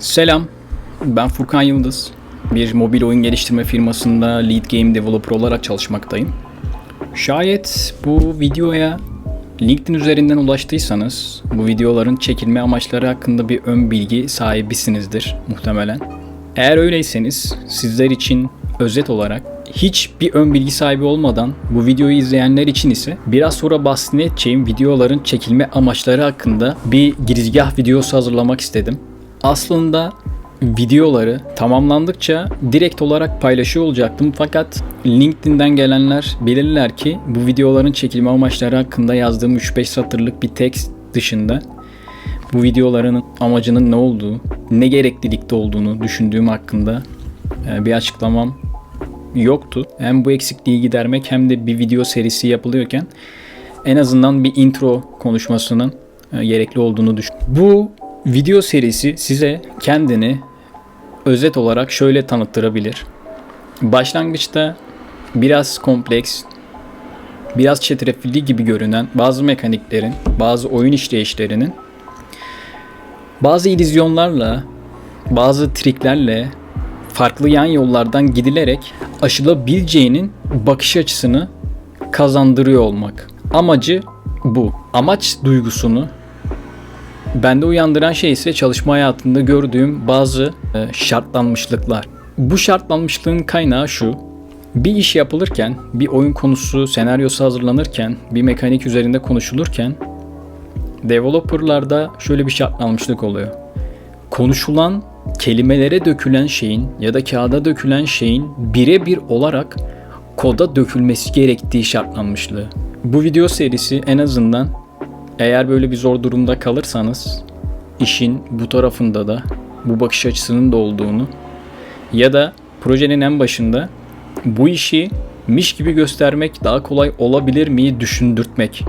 Selam, ben Furkan Yıldız. Bir mobil oyun geliştirme firmasında lead game developer olarak çalışmaktayım. Şayet bu videoya LinkedIn üzerinden ulaştıysanız bu videoların çekilme amaçları hakkında bir ön bilgi sahibisinizdir muhtemelen. Eğer öyleyseniz sizler için özet olarak hiçbir ön bilgi sahibi olmadan bu videoyu izleyenler için ise biraz sonra bahsedeceğim videoların çekilme amaçları hakkında bir girizgah videosu hazırlamak istedim. Aslında videoları tamamlandıkça direkt olarak paylaşıyor olacaktım fakat LinkedIn'den gelenler bilirler ki bu videoların çekilme amaçları hakkında yazdığım 3-5 satırlık bir tekst dışında bu videoların amacının ne olduğu, ne gereklilikte olduğunu düşündüğüm hakkında e, bir açıklamam yoktu. Hem bu eksikliği gidermek hem de bir video serisi yapılıyorken en azından bir intro konuşmasının e, gerekli olduğunu düşün. Bu video serisi size kendini özet olarak şöyle tanıttırabilir. Başlangıçta biraz kompleks, biraz çetrefilli gibi görünen bazı mekaniklerin, bazı oyun işleyişlerinin bazı illüzyonlarla, bazı triklerle farklı yan yollardan gidilerek aşılabileceğinin bakış açısını kazandırıyor olmak. Amacı bu. Amaç duygusunu bende uyandıran şey ise çalışma hayatında gördüğüm bazı e, şartlanmışlıklar. Bu şartlanmışlığın kaynağı şu. Bir iş yapılırken, bir oyun konusu, senaryosu hazırlanırken, bir mekanik üzerinde konuşulurken developerlarda şöyle bir şartlanmışlık oluyor. Konuşulan kelimelere dökülen şeyin ya da kağıda dökülen şeyin birebir olarak koda dökülmesi gerektiği şartlanmışlığı. Bu video serisi en azından eğer böyle bir zor durumda kalırsanız işin bu tarafında da bu bakış açısının da olduğunu ya da projenin en başında bu işi miş gibi göstermek daha kolay olabilir miyi düşündürtmek.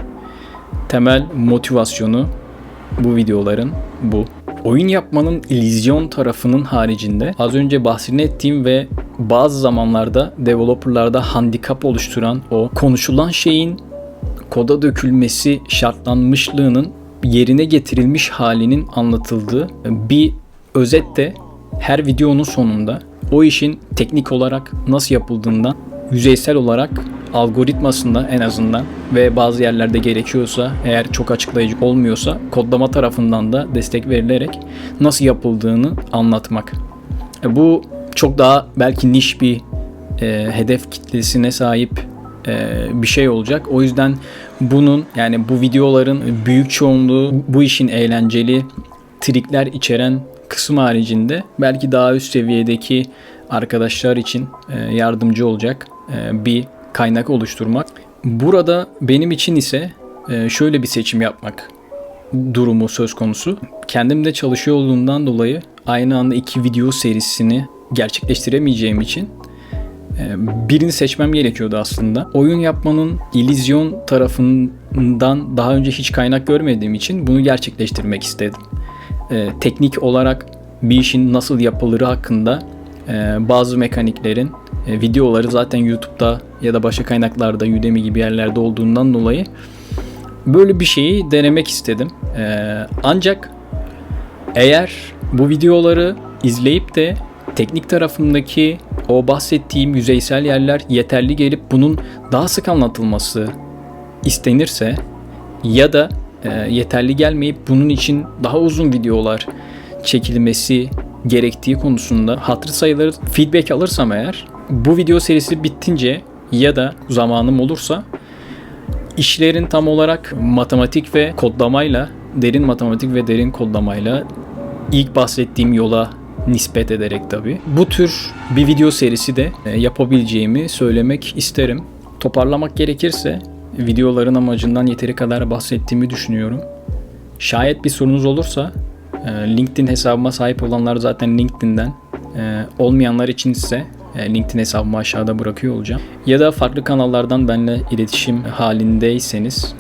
Temel motivasyonu bu videoların bu. Oyun yapmanın illüzyon tarafının haricinde az önce bahsettiğim ve bazı zamanlarda developerlarda handikap oluşturan o konuşulan şeyin koda dökülmesi şartlanmışlığının yerine getirilmiş halinin anlatıldığı bir özet de her videonun sonunda o işin teknik olarak nasıl yapıldığından yüzeysel olarak algoritmasında en azından ve bazı yerlerde gerekiyorsa eğer çok açıklayıcı olmuyorsa kodlama tarafından da destek verilerek nasıl yapıldığını anlatmak. E, bu çok daha belki niş bir e, hedef kitlesine sahip bir şey olacak. O yüzden bunun yani bu videoların büyük çoğunluğu bu işin eğlenceli trikler içeren kısım haricinde belki daha üst seviyedeki arkadaşlar için e, yardımcı olacak e, bir kaynak oluşturmak. Burada benim için ise e, şöyle bir seçim yapmak durumu söz konusu. Kendimde çalışıyor olduğundan dolayı aynı anda iki video serisini gerçekleştiremeyeceğim için birini seçmem gerekiyordu aslında. Oyun yapmanın illüzyon tarafından daha önce hiç kaynak görmediğim için bunu gerçekleştirmek istedim. Teknik olarak bir işin nasıl yapılırı hakkında bazı mekaniklerin videoları zaten YouTube'da ya da başka kaynaklarda Udemy gibi yerlerde olduğundan dolayı böyle bir şeyi denemek istedim. Ancak eğer bu videoları izleyip de teknik tarafındaki o bahsettiğim yüzeysel yerler yeterli gelip bunun daha sık anlatılması istenirse ya da e, yeterli gelmeyip bunun için daha uzun videolar çekilmesi gerektiği konusunda hatır sayıları feedback alırsam eğer bu video serisi bittince ya da zamanım olursa işlerin tam olarak matematik ve kodlamayla derin matematik ve derin kodlamayla ilk bahsettiğim yola nispet ederek tabi. Bu tür bir video serisi de e, yapabileceğimi söylemek isterim. Toparlamak gerekirse videoların amacından yeteri kadar bahsettiğimi düşünüyorum. Şayet bir sorunuz olursa e, LinkedIn hesabıma sahip olanlar zaten LinkedIn'den e, olmayanlar için ise LinkedIn hesabımı aşağıda bırakıyor olacağım. Ya da farklı kanallardan benimle iletişim halindeyseniz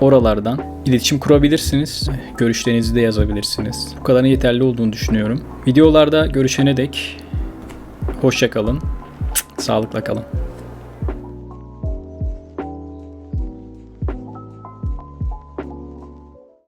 oralardan iletişim kurabilirsiniz. Görüşlerinizi de yazabilirsiniz. Bu kadarın yeterli olduğunu düşünüyorum. Videolarda görüşene dek hoşça kalın. Sağlıkla kalın.